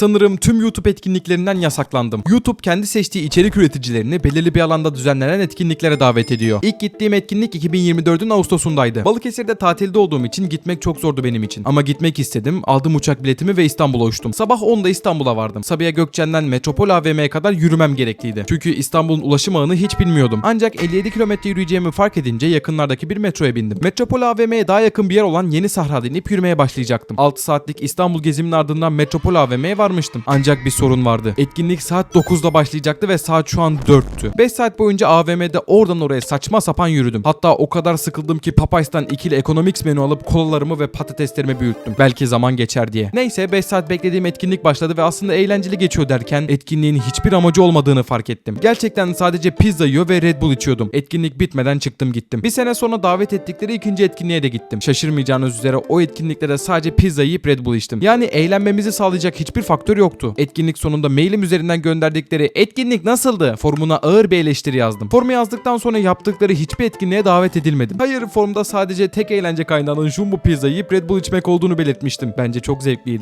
Sanırım tüm YouTube etkinliklerinden yasaklandım. YouTube kendi seçtiği içerik üreticilerini belirli bir alanda düzenlenen etkinliklere davet ediyor. İlk gittiğim etkinlik 2024'ün Ağustos'undaydı. Balıkesir'de tatilde olduğum için gitmek çok zordu benim için. Ama gitmek istedim. Aldım uçak biletimi ve İstanbul'a uçtum. Sabah 10'da İstanbul'a vardım. Sabiha Gökçen'den Metropol AVM'ye kadar yürümem gerekliydi. Çünkü İstanbul'un ulaşım ağını hiç bilmiyordum. Ancak 57 kilometre yürüyeceğimi fark edince yakınlardaki bir metroya bindim. Metropol AVM'ye daha yakın bir yer olan Yeni Sahra'da inip yürümeye başlayacaktım. 6 saatlik İstanbul gezimin ardından Metropol AVM'ye varmıştım. Ancak bir sorun vardı. Etkinlik saat 9'da başlayacaktı ve saat şu an 4'tü. 5 saat boyunca AVM'de oradan oraya saçma sapan yürüdüm. Hatta o kadar sıkıldım ki Popeyes'tan ikili Economics menü alıp kolalarımı ve patateslerimi büyüttüm. Belki zaman geçer diye. Neyse 5 saat beklediğim etkinlik başladı ve aslında eğlenceli geçiyor derken etkinliğin hiçbir amacı olmadığını fark ettim. Gerçekten sadece pizza yiyor ve Red Bull içiyordum. Etkinlik bitmeden çıktım gittim. Bir sene sonra davet ettikleri ikinci etkinliğe de gittim. Şaşırmayacağınız üzere o etkinliklerde sadece pizza yiyip Red Bull içtim. Yani eğlenmemizi sağlayacak hiçbir faktör yoktu. Etkinlik sonunda mailim üzerinden gönderdikleri etkinlik nasıldı formuna ağır bir eleştiri yazdım. Formu yazdıktan sonra yaptıkları hiçbir etkinliğe davet edilmedim. Hayır formda sadece tek eğlence kaynağının jumbo pizza yiyip Red Bull içmek olduğunu belirtmiştim. Bence çok zevkliydi.